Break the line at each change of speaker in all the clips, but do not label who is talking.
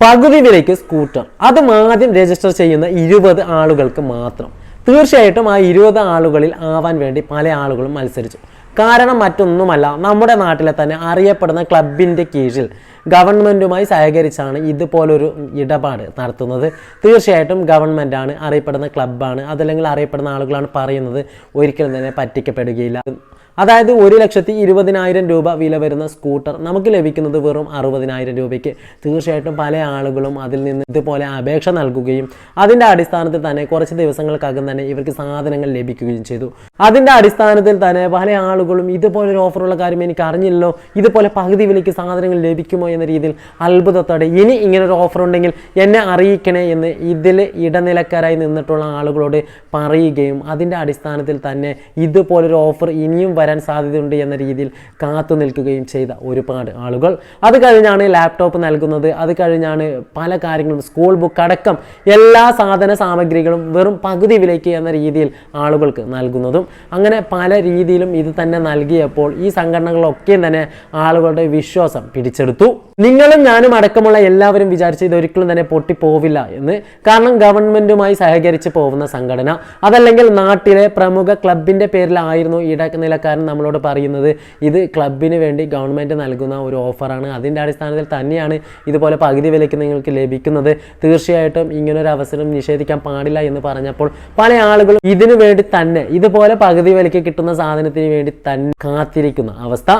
പകുതി വിലയ്ക്ക് സ്കൂട്ടർ. അതും ആദ്യം രജിസ്റ്റർ ചെയ്യുന്ന ഇരുപത് ആളുകൾക്ക് മാത്രം. തീർച്ചയായിട്ടും ആ ഇരുപത് ആളുകളിൽ ആവാൻ വേണ്ടി പല ആളുകളും മത്സരിച്ചു. കാരണം മറ്റൊന്നുമല്ല നമ്മുടെ നാട്ടിലെ തന്നെ അറിയപ്പെടുന്ന ക്ലബിന്റെ കീഴിൽ ഗവൺമെന്റുമായി സഹകരിച്ചാണ് ഇതുപോലൊരു ഇടപാട് നടത്തുന്നത്. തീർച്ചയായിട്ടും ഗവൺമെന്റാണ് അറിയപ്പെടുന്ന ക്ലബ്ബാണ് അതല്ലെങ്കിൽ അറിയപ്പെടുന്ന ആളുകളാണ് പറയുന്നത് ഒരിക്കലും തന്നെ പറ്റിക്കപ്പെടുകയില്ല. അതായത് ഒരു ലക്ഷത്തി ഇരുപതിനായിരം രൂപ വില വരുന്ന സ്കൂട്ടർ നമുക്ക് ലഭിക്കുന്നത് വെറും അറുപതിനായിരം രൂപയ്ക്ക്. തീർച്ചയായിട്ടും പല ആളുകളും അതിൽ നിന്ന് ഇതുപോലെ അപേക്ഷ നൽകുകയും അതിന്റെ അടിസ്ഥാനത്തിൽ തന്നെ കുറച്ച് ദിവസങ്ങൾക്കകം തന്നെ ഇവർക്ക് സാധനങ്ങൾ ലഭിക്കുകയും ചെയ്തു. അതിന്റെ അടിസ്ഥാനത്തിൽ തന്നെ പല ആളുകളും ഇതുപോലൊരു ഓഫറുള്ള കാര്യം എനിക്ക് അറിഞ്ഞില്ലല്ലോ. ഇതുപോലെ പകുതി വിലയ്ക്ക് സാധനങ്ങൾ ലഭിക്കുമോ എന്ന രീതിയിൽ അത്ഭുതത്തോടെ ഇനി ഇങ്ങനെ ഒരു ഓഫർ ഉണ്ടെങ്കിൽ എന്നെ അറിയിക്കണേ എന്ന് ഇതിൽ ഇടനിലക്കാരായി നിന്നിട്ടുള്ള ആളുകളോട് പറയുകയും അതിന്റെ അടിസ്ഥാനത്തിൽ തന്നെ ഇതുപോലൊരു ഓഫർ ഇനിയും വരാൻ സാധ്യതയുണ്ട് എന്ന രീതിയിൽ കാത്തു നിൽക്കുകയും ചെയ്ത ഒരുപാട് ആളുകൾ. അത് കഴിഞ്ഞാണ് ലാപ്ടോപ്പ് നൽകുന്നത്. അത് കഴിഞ്ഞാണ് പല കാര്യങ്ങളും സ്കൂൾ ബുക്ക് അടക്കം എല്ലാ സാധന സാമഗ്രികളും വെറും പകുതി വിലയ്ക്ക് എന്ന രീതിയിൽ ആളുകൾക്ക് നൽകുന്നതും അങ്ങനെ പല രീതിയിലും ഇത് തന്നെ നൽകിയപ്പോൾ ഈ സംഘടനകളൊക്കെ തന്നെ ആളുകളുടെ വിശ്വാസം പിടിച്ചെടുത്തു. നിങ്ങളും ഞാനും അടക്കമുള്ള എല്ലാവരും വിചാരിച്ച് ഇത് ഒരിക്കലും തന്നെ പൊട്ടിപ്പോവില്ല എന്ന് കാരണം ഗവൺമെന്റുമായി സഹകരിച്ച് പോകുന്ന സംഘടന. അതല്ലെങ്കിൽ നാട്ടിലെ പ്രമുഖ ക്ലബിന്റെ പേരിലായിരുന്നു ഇടനിലക്കാരൻ നമ്മളോട് പറയുന്നത് ഇത് ക്ലബിന് വേണ്ടി ഗവൺമെന്റ് നൽകുന്ന ഒരു ഓഫറാണ്. അതിന്റെ അടിസ്ഥാനത്തിൽ തന്നെയാണ് ഇതുപോലെ പകുതി വിലയ്ക്ക് നിങ്ങൾക്ക് ലഭിക്കുന്നത്. തീർച്ചയായിട്ടും ഇങ്ങനൊരു അവസരം നിഷേധിക്കാൻ പാടില്ല എന്ന് പറഞ്ഞപ്പോൾ പല ആളുകളും ഇതിനു വേണ്ടി തന്നെ ഇതുപോലെ പകുതി വിലയ്ക്ക് കിട്ടുന്ന സാധനത്തിന് വേണ്ടി തന്നെ കാത്തിരിക്കുന്ന അവസ്ഥ.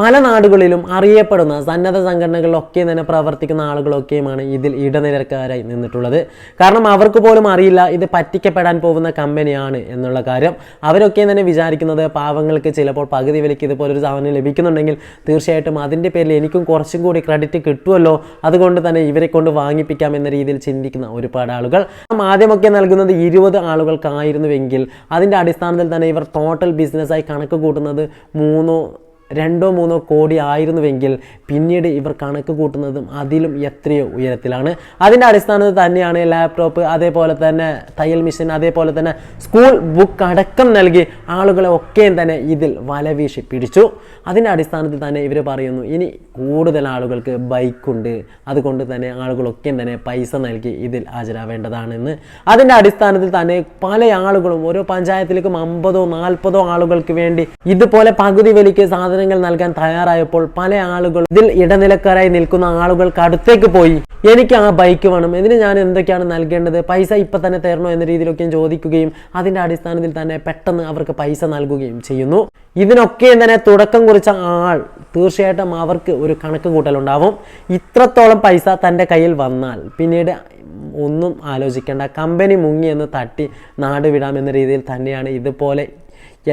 പല നാടുകളിലും അറിയപ്പെടുന്ന സന്നദ്ധ സംഘടനകളിലൊക്കെ തന്നെ പ്രവർത്തിക്കുന്ന ആളുകളൊക്കെയുമാണ് ഇതിൽ ഇടനിലക്കാരായി നിന്നിട്ടുള്ളത്. കാരണം അവർക്ക് പോലും അറിയില്ല ഇത് പറ്റിക്കപ്പെടാൻ പോകുന്ന കമ്പനിയാണ് എന്നുള്ള കാര്യം. അവരൊക്കെ തന്നെ വിചാരിക്കുന്നത് പാവങ്ങൾക്ക് ചിലപ്പോൾ പകുതി വിലയ്ക്ക് ഇതുപോലൊരു സാധനം ലഭിക്കുന്നുണ്ടെങ്കിൽ തീർച്ചയായിട്ടും അതിന്റെ പേരിൽ എനിക്കും കുറച്ചും കൂടി ക്രെഡിറ്റ് കിട്ടുമല്ലോ. അതുകൊണ്ട് തന്നെ ഇവരെ കൊണ്ട് വാങ്ങിപ്പിക്കാം എന്ന രീതിയിൽ ചിന്തിക്കുന്ന ഒരുപാട് ആളുകൾ. ആദ്യമൊക്കെ നൽകുന്നത് ഇരുപത് ആളുകൾക്കായിരുന്നുവെങ്കിൽ അതിന്റെ അടിസ്ഥാനത്തിൽ തന്നെ ഇവർ ടോട്ടൽ ബിസിനസ്സായി കണക്ക് കൂട്ടുന്നത് മൂന്നോ രണ്ടോ മൂന്നോ കോടി ആയിരുന്നുവെങ്കിൽ പിന്നീട് ഇവർ കണക്ക് കൂട്ടുന്നതും അതിലും എത്രയോ ഉയരത്തിലാണ്. അതിന്റെ അടിസ്ഥാനത്തിൽ തന്നെയാണ് ലാപ്ടോപ്പ് അതേപോലെ തന്നെ തയ്യൽ മെഷീൻ അതേപോലെ തന്നെ സ്കൂൾ ബുക്ക് അടക്കം നൽകി ആളുകളെ ഒക്കെയും തന്നെ ഇതിൽ വലവീശി പിടിച്ചു. അതിന്റെ അടിസ്ഥാനത്തിൽ തന്നെ ഇവർ പറയുന്നു ഇനി കൂടുതൽ ആളുകൾക്ക് ബൈക്കുണ്ട്. അതുകൊണ്ട് തന്നെ ആളുകളൊക്കെയും തന്നെ പൈസ നൽകി ഇതിൽ ഹാജരാവേണ്ടതാണെന്ന്. അതിന്റെ അടിസ്ഥാനത്തിൽ തന്നെ പല ആളുകളും ഓരോ പഞ്ചായത്തിലേക്കും അമ്പതോ നാൽപ്പതോ ആളുകൾക്ക് വേണ്ടി ഇതുപോലെ പകുതി വിലയ്ക്ക് സാധനങ്ങൾ നൽകാൻ തയ്യാറായപ്പോൾ പല ആളുകൾ ഇതിൽ ഇടനിലക്കാരായി നിൽക്കുന്ന ആളുകൾക്ക് അടുത്തേക്ക് പോയി. എനിക്ക് ആ ബൈക്ക് വേണം. ഇതിന് ഞാൻ എന്തൊക്കെയാണ് നൽകേണ്ടത്? പൈസ ഇപ്പം തന്നെ തരണോ എന്ന രീതിയിലൊക്കെ ചോദിക്കുകയും അതിന്റെ അടിസ്ഥാനത്തിൽ തന്നെ പെട്ടെന്ന് അവർക്ക് പൈസ നൽകുകയും ചെയ്യുന്നു. ഇതിനൊക്കെ തന്നെ തുടക്കം കുറിച്ച ആൾ തീർച്ചയായിട്ടും അവർക്ക് ഒരു കണക്ക് കൂട്ടലുണ്ടാവും. ഇത്രത്തോളം പൈസ തന്റെ കയ്യിൽ വന്നാൽ പിന്നീട് ഒന്നും ആലോചിക്കേണ്ട. കമ്പനി മുങ്ങി എന്ന് തട്ടി നാട് വിടാമെന്ന രീതിയിൽ തന്നെയാണ് ഇതുപോലെ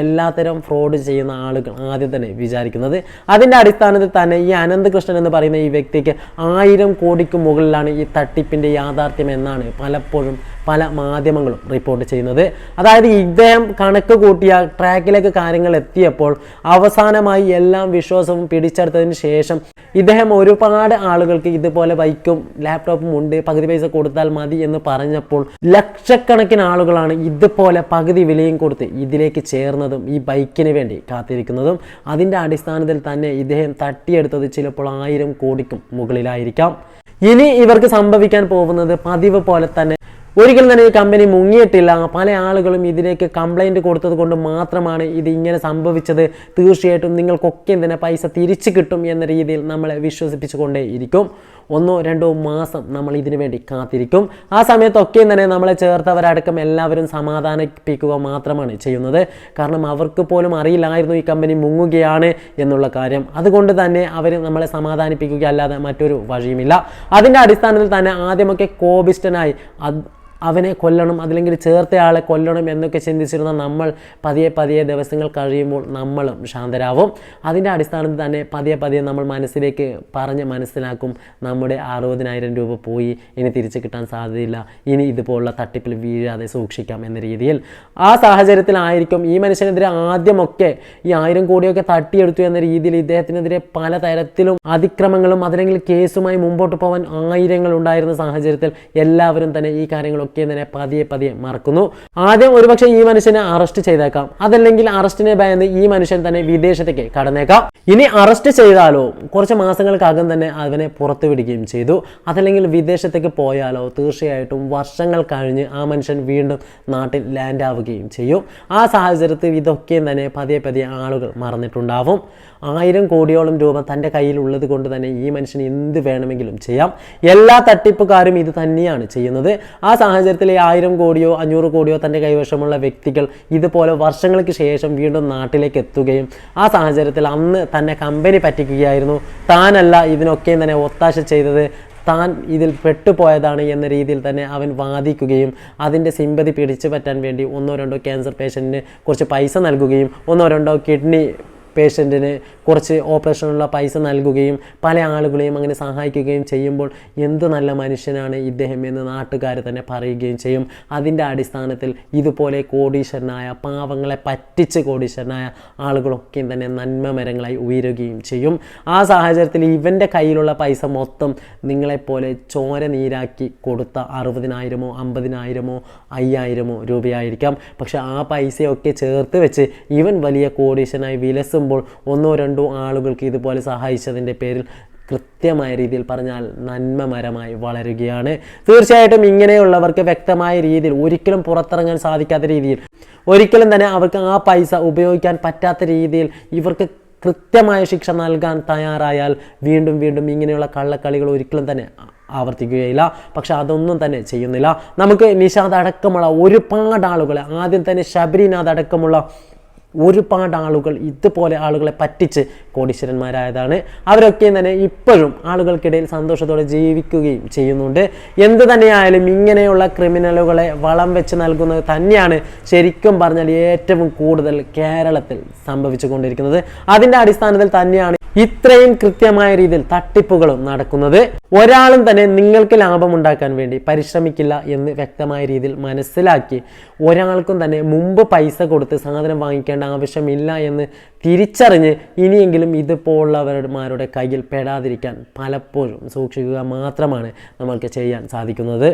എല്ലാത്തരം ഫ്രോഡ് ചെയ്യുന്ന ആളുകൾ ആദ്യം തന്നെ വിചാരിക്കുന്നത്. അതിന്റെ അടിസ്ഥാനത്തിൽ തന്നെ ഈ അനന്തകൃഷ്ണൻ എന്ന് പറയുന്ന ഈ വ്യക്തിക്ക് ആയിരം കോടിക്ക് മുകളിലാണ് ഈ തട്ടിപ്പിന്റെ യാഥാർത്ഥ്യം എന്നാണ് പലപ്പോഴും പല മാധ്യമങ്ങളും റിപ്പോർട്ട് ചെയ്യുന്നത്. അതായത് ഇദ്ദേഹം കണക്ക് കൂട്ടിയ ട്രാക്കിലേക്ക് കാര്യങ്ങൾ എത്തിയപ്പോൾ അവസാനമായി എല്ലാം വിശ്വാസവും പിടിച്ചെടുത്തതിന് ശേഷം ഇദ്ദേഹം ഒരുപാട് ആളുകൾക്ക് ഇതുപോലെ ബൈക്കും ലാപ്ടോപ്പും ഉണ്ട് പകുതി പൈസ കൊടുത്താൽ മതി എന്ന് പറഞ്ഞപ്പോൾ ലക്ഷക്കണക്കിന് ആളുകളാണ് ഇതുപോലെ പകുതി വിലയും കൊടുത്ത് ഇതിലേക്ക് ചേർന്നതും ഈ ബൈക്കിന് വേണ്ടി കാത്തിരിക്കുന്നതും. അതിന്റെ അടിസ്ഥാനത്തിൽ തന്നെ ഇദ്ദേഹം തട്ടിയെടുത്തത് ചിലപ്പോൾ ആയിരം കോടിക്കും മുകളിലായിരിക്കാം. ഇനി ഇവർക്ക് സംഭവിക്കാൻ പോകുന്നത് പതിവ് പോലെ തന്നെ ഒരിക്കലും തന്നെ ഈ കമ്പനി മുങ്ങിയിട്ടില്ല. പല ആളുകളും ഇതിലേക്ക് കംപ്ലൈന്റ് കൊടുത്തത് കൊണ്ട് മാത്രമാണ് ഇത് ഇങ്ങനെ സംഭവിച്ചത്. തീർച്ചയായിട്ടും നിങ്ങൾക്കൊക്കെ തന്നെ പൈസ തിരിച്ചു കിട്ടും എന്ന രീതിയിൽ നമ്മളെ വിശ്വസിപ്പിച്ചുകൊണ്ടേ ഇരിക്കും ഒന്നോ രണ്ടോ മാസം നമ്മൾ ഇതിനു വേണ്ടി കാത്തിരിക്കും. ആ സമയത്തൊക്കെ തന്നെ നമ്മളെ ചേർത്തവരടക്കം എല്ലാവരും സമാധാനിപ്പിക്കുക മാത്രമാണ് ചെയ്യുന്നത്. കാരണം അവർക്ക് പോലും അറിയില്ലായിരുന്നു ഈ കമ്പനി മുങ്ങുകയാണ് എന്നുള്ള കാര്യം. അതുകൊണ്ട് തന്നെ അവർ നമ്മളെ സമാധാനിപ്പിക്കുക അല്ലാതെ മറ്റൊരു വഴിയുമില്ല. അതിന്റെ അടിസ്ഥാനത്തിൽ തന്നെ ആദ്യമൊക്കെ കോപിസ്റ്റനായി അവനെ കൊല്ലണം അതില്ലെങ്കിൽ ചേർത്തയാളെ കൊല്ലണം എന്നൊക്കെ ചിന്തിച്ചിരുന്ന നമ്മൾ പതിയെ പതിയെ ദിവസങ്ങൾ കഴിയുമ്പോൾ നമ്മളും ശാന്തരാവും. അതിന്റെ അടിസ്ഥാനത്തിൽ തന്നെ പതിയെ പതിയെ നമ്മൾ മനസ്സിലേക്ക് പറഞ്ഞ് മനസ്സിലാക്കും നമ്മുടെ അറുപതിനായിരം രൂപ പോയി ഇനി തിരിച്ചു കിട്ടാൻ സാധ്യതയില്ല ഇനി ഇതുപോലുള്ള തട്ടിപ്പിൽ വീഴാതെ സൂക്ഷിക്കാം എന്ന രീതിയിൽ. ആ സാഹചര്യത്തിലായിരിക്കും ഈ മനുഷ്യനെതിരെ ആദ്യമൊക്കെ ഈ ആയിരം കോടിയൊക്കെ തട്ടിയെടുത്തു എന്ന രീതിയിൽ ഇദ്ദേഹത്തിനെതിരെ പലതരത്തിലും അതിക്രമങ്ങളും അതല്ലെങ്കിൽ കേസുമായി മുമ്പോട്ട് പോകാൻ ആയിരങ്ങൾ ഉണ്ടായിരുന്ന സാഹചര്യത്തിൽ എല്ലാവരും തന്നെ ഈ കാര്യങ്ങളൊക്കെ കാര്യങ്ങളൊക്കെ തന്നെ പതിയെ പതിയെ മറക്കുന്നു. ആദ്യം ഒരുപക്ഷെ ഈ മനുഷ്യനെ അറസ്റ്റ് ചെയ്തേക്കാം. അതല്ലെങ്കിൽ അറസ്റ്റിനെ ഭയന്ന് ഈ മനുഷ്യൻ തന്നെ വിദേശത്തേക്ക് കടന്നേക്കാം. ഇനി അറസ്റ്റ് ചെയ്താലോ കുറച്ച് മാസങ്ങൾക്കകം തന്നെ അവനെ പുറത്തു വിടുകയും ചെയ്തു. അതല്ലെങ്കിൽ വിദേശത്തേക്ക് പോയാലോ തീർച്ചയായിട്ടും വർഷങ്ങൾ കഴിഞ്ഞ് ആ മനുഷ്യൻ വീണ്ടും നാട്ടിൽ ലാൻഡ് ആവുകയും ചെയ്യും. ആ സാഹചര്യത്തിൽ ഇതൊക്കെയും തന്നെ പതിയെ പതിയെ ആളുകൾ മറന്നിട്ടുണ്ടാവും. ആയിരം കോടിയോളം രൂപ തന്റെ കയ്യിലുള്ളത് കൊണ്ട് തന്നെ ഈ മനുഷ്യന് എന്ത് വേണമെങ്കിലും ചെയ്യാം. എല്ലാ തട്ടിപ്പുകാരും ഇത് തന്നെയാണ് ചെയ്യുന്നത്. ആ സാഹചര്യത്തിൽ ഈ ആയിരം കോടിയോ അഞ്ഞൂറ് കോടിയോ തന്റെ കൈവശമുള്ള വ്യക്തികൾ ഇതുപോലെ വർഷങ്ങൾക്ക് ശേഷം വീണ്ടും നാട്ടിലേക്ക് എത്തുകയും ആ സാഹചര്യത്തിൽ അന്ന് തന്നെ കമ്പനി പറ്റിക്കുകയായിരുന്നു. താനല്ല ഇതിനൊക്കെയും തന്നെ ഒത്താശ ചെയ്തത്. താൻ ഇതിൽ പെട്ടുപോയതാണ് എന്ന രീതിയിൽ തന്നെ അവൻ വാദിക്കുകയും അതിന്റെ സിമ്പതി പിടിച്ചു പറ്റാൻ വേണ്ടി ഒന്നോ രണ്ടോ ക്യാൻസർ പേഷ്യന്റിന് കുറച്ച് പൈസ നൽകുകയും ഒന്നോ രണ്ടോ കിഡ്നി പേഷ്യന്റിന് കുറച്ച് ഓപ്പറേഷനുള്ള പൈസ നൽകുകയും പല ആളുകളെയും അങ്ങനെ സഹായിക്കുകയും ചെയ്യുമ്പോൾ എന്ത് നല്ല മനുഷ്യനാണ് ഇദ്ദേഹം എന്ന് നാട്ടുകാർ തന്നെ പറയുകയും ചെയ്യും. അതിന്റെ അടിസ്ഥാനത്തിൽ ഇതുപോലെ കോടീശ്വരനായ പാവങ്ങളെ പറ്റിച്ച് കോടീശ്വരനായ ആളുകളൊക്കെയും തന്നെ നന്മ മരങ്ങളായി ഉയരുകയും ചെയ്യും. ആ സാഹചര്യത്തിൽ ഇവന്റെ കയ്യിലുള്ള പൈസ മൊത്തം നിങ്ങളെപ്പോലെ ചോര നീരാക്കി കൊടുത്ത അറുപതിനായിരമോ അമ്പതിനായിരമോ അയ്യായിരമോ രൂപയായിരിക്കാം. പക്ഷെ ആ പൈസയൊക്കെ ചേർത്ത് വെച്ച് ഇവൻ വലിയ കോടീശ്വരനായി വിലസുമ്പോൾ ഒന്നോ രണ്ടോ ആളുകൾക്ക് ഇതുപോലെ സഹായിച്ചതിന്റെ പേരിൽ കൃത്യമായ രീതിയിൽ പറഞ്ഞാൽ നന്മമരമായി വളരുകയാണ്. തീർച്ചയായിട്ടും ഇങ്ങനെയുള്ളവർക്ക് വ്യക്തമായ രീതിയിൽ ഒരിക്കലും പുറത്തിറങ്ങാൻ സാധിക്കാത്ത രീതിയിൽ ഒരിക്കലും തന്നെ അവർക്ക് ആ പൈസ ഉപയോഗിക്കാൻ പറ്റാത്ത രീതിയിൽ ഇവർക്ക് കൃത്യമായ ശിക്ഷ നൽകാൻ തയ്യാറായാൽ വീണ്ടും വീണ്ടും ഇങ്ങനെയുള്ള കള്ളക്കളികൾ ഒരിക്കലും തന്നെ ആവർത്തിക്കുകയില്ല. പക്ഷെ അതൊന്നും തന്നെ ചെയ്യുന്നില്ല. നമുക്ക് നിഷാദ് അടക്കമുള്ള ഒരുപാട് ആളുകളെ ആദ്യം തന്നെ ശബരിനാഥ് അടക്കമുള്ള ഒരുപാട് ആളുകൾ ഇതുപോലെ ആളുകളെ പറ്റിച്ച് കോടീശ്വരന്മാരായതാണ്. അവരൊക്കെ തന്നെ ഇപ്പോഴും ആളുകൾക്കിടയിൽ സന്തോഷത്തോടെ ജീവിക്കുകയും ചെയ്യുന്നുണ്ട്. എന്ത് തന്നെയായാലും ഇങ്ങനെയുള്ള ക്രിമിനലുകളെ വളം വെച്ച് നൽകുന്നത് തന്നെയാണ് ശരിക്കും പറഞ്ഞാൽ ഏറ്റവും കൂടുതൽ കേരളത്തിൽ സംഭവിച്ചു കൊണ്ടിരിക്കുന്നത്. അതിന്റെ അടിസ്ഥാനത്തിൽ തന്നെയാണ് ഇത്രയും കൃത്യമായ രീതിയിൽ തട്ടിപ്പുകളും നടക്കുന്നത് ഒരാളും തന്നെ നിങ്ങൾക്ക് ലാഭം ഉണ്ടാക്കാൻ വേണ്ടി പരിശ്രമിക്കില്ല എന്ന് വ്യക്തമായ രീതിയിൽ മനസ്സിലാക്കി ഒരാൾക്കും തന്നെ മുമ്പ് പൈസ കൊടുത്ത് സാധനം വാങ്ങിക്കേണ്ട ആവശ്യമില്ല എന്ന് തിരിച്ചറിഞ്ഞ് ഇനിയെങ്കിലും ഇതുപോലുള്ളവരുമാരുടെ കയ്യിൽ പെടാതിരിക്കാൻ പലപ്പോഴും സൂക്ഷിക്കുക മാത്രമാണ് നമ്മൾക്ക് ചെയ്യാൻ സാധിക്കുന്നത്.